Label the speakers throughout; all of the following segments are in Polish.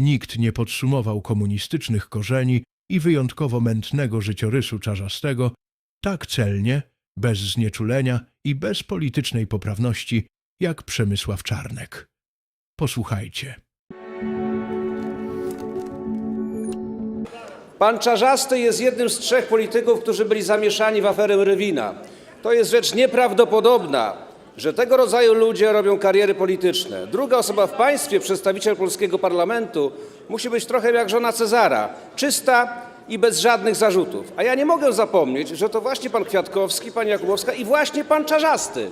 Speaker 1: Nikt nie podsumował komunistycznych korzeni i wyjątkowo mętnego życiorysu czarzastego tak celnie, bez znieczulenia i bez politycznej poprawności, jak Przemysław Czarnek. Posłuchajcie.
Speaker 2: Pan Czarzasty jest jednym z trzech polityków, którzy byli zamieszani w aferę Rywina. To jest rzecz nieprawdopodobna, że tego rodzaju ludzie robią kariery polityczne. Druga osoba w państwie, przedstawiciel polskiego parlamentu, musi być trochę jak żona Cezara, czysta i bez żadnych zarzutów. A ja nie mogę zapomnieć, że to właśnie pan Kwiatkowski, pani Jakubowska i właśnie pan Czarzasty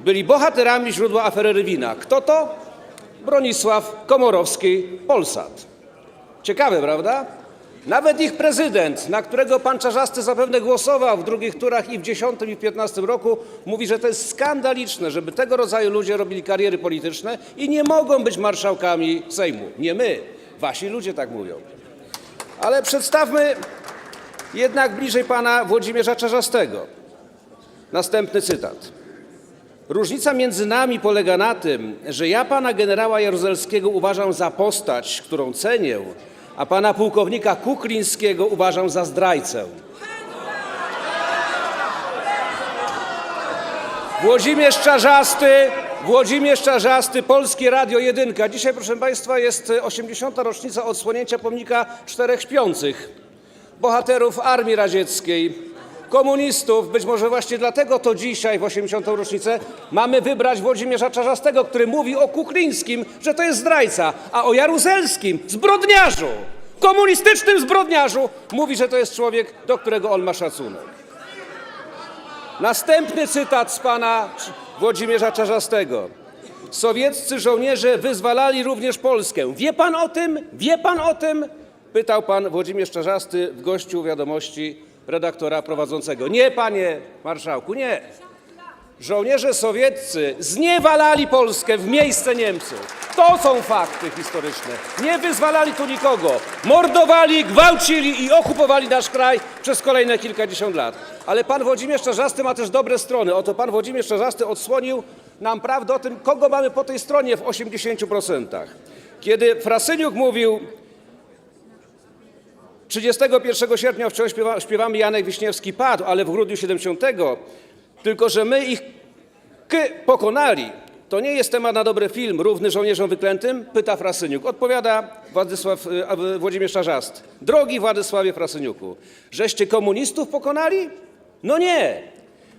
Speaker 2: byli bohaterami źródła afery Rywina. Kto to? Bronisław Komorowski, Polsat. Ciekawe, prawda? Nawet ich prezydent, na którego pan Czarzasty zapewne głosował w drugich turach i w 10 i w 15 roku, mówi, że to jest skandaliczne, żeby tego rodzaju ludzie robili kariery polityczne i nie mogą być marszałkami Sejmu. Nie my, wasi ludzie tak mówią. Ale przedstawmy jednak bliżej pana Włodzimierza Czarzastego. Następny cytat. Różnica między nami polega na tym, że ja pana generała Jaruzelskiego uważam za postać, którą cenię, a pana pułkownika Kuklińskiego uważam za zdrajcę. Włodzimierz Czarzasty, Włodzimierz Czarzasty, Polskie Radio Jedynka. Dzisiaj, proszę Państwa, jest 80. rocznica odsłonięcia pomnika czterech śpiących bohaterów Armii Radzieckiej, komunistów. Być może właśnie dlatego to dzisiaj, w 80. rocznicę, mamy wybrać Włodzimierza Czarzastego, który mówi o Kuklińskim, że to jest zdrajca, a o Jaruzelskim, zbrodniarzu, komunistycznym zbrodniarzu, mówi, że to jest człowiek, do którego on ma szacunek. Następny cytat z pana Włodzimierza Czarzastego. Sowieccy żołnierze wyzwalali również Polskę. Wie pan o tym? Wie pan o tym? Pytał pan Włodzimierz Czarzasty w gościu wiadomości redaktora prowadzącego. Nie, panie marszałku, nie. Żołnierze sowieccy zniewalali Polskę w miejsce Niemców. To są fakty historyczne. Nie wyzwalali tu nikogo. Mordowali, gwałcili i okupowali nasz kraj przez kolejne kilkadziesiąt lat. Ale pan Włodzimierz Czarzasty ma też dobre strony. Oto pan Włodzimierz Czarzasty odsłonił nam prawdę o tym, kogo mamy po tej stronie w 80%. Kiedy Frasyniuk mówił 31 sierpnia wciąż śpiewa, śpiewamy Janek Wiśniewski padł, ale w grudniu 70, tylko że my ich k pokonali. To nie jest temat na dobry film, równy żołnierzom wyklętym? Pyta Frasyniuk. Odpowiada y, Włodzimierz Czarzast. Drogi Władysławie Frasyniuku, żeście komunistów pokonali? No nie.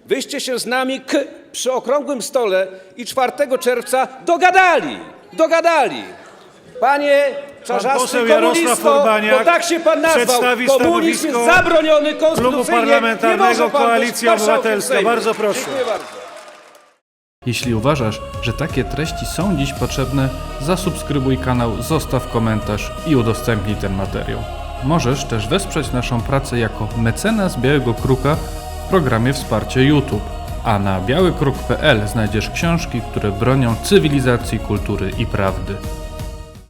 Speaker 2: Wyście się z nami k przy okrągłym stole i 4 czerwca dogadali. Dogadali. Panie Czarzasty
Speaker 3: Jarosław
Speaker 2: komunisto, bo tak się pan nazwał. Komunizm jest zabroniony konstytucyjnie.
Speaker 3: Klubu Parlamentarnego
Speaker 2: Nie może pan być
Speaker 3: Koalicja Obywatelska. Bardzo proszę.
Speaker 2: Dziękuję bardzo.
Speaker 4: Jeśli uważasz, że takie treści są dziś potrzebne, zasubskrybuj kanał, zostaw komentarz i udostępnij ten materiał. Możesz też wesprzeć naszą pracę jako mecenas Białego Kruka w programie Wsparcie YouTube. A na białykruk.pl znajdziesz książki, które bronią cywilizacji, kultury i prawdy.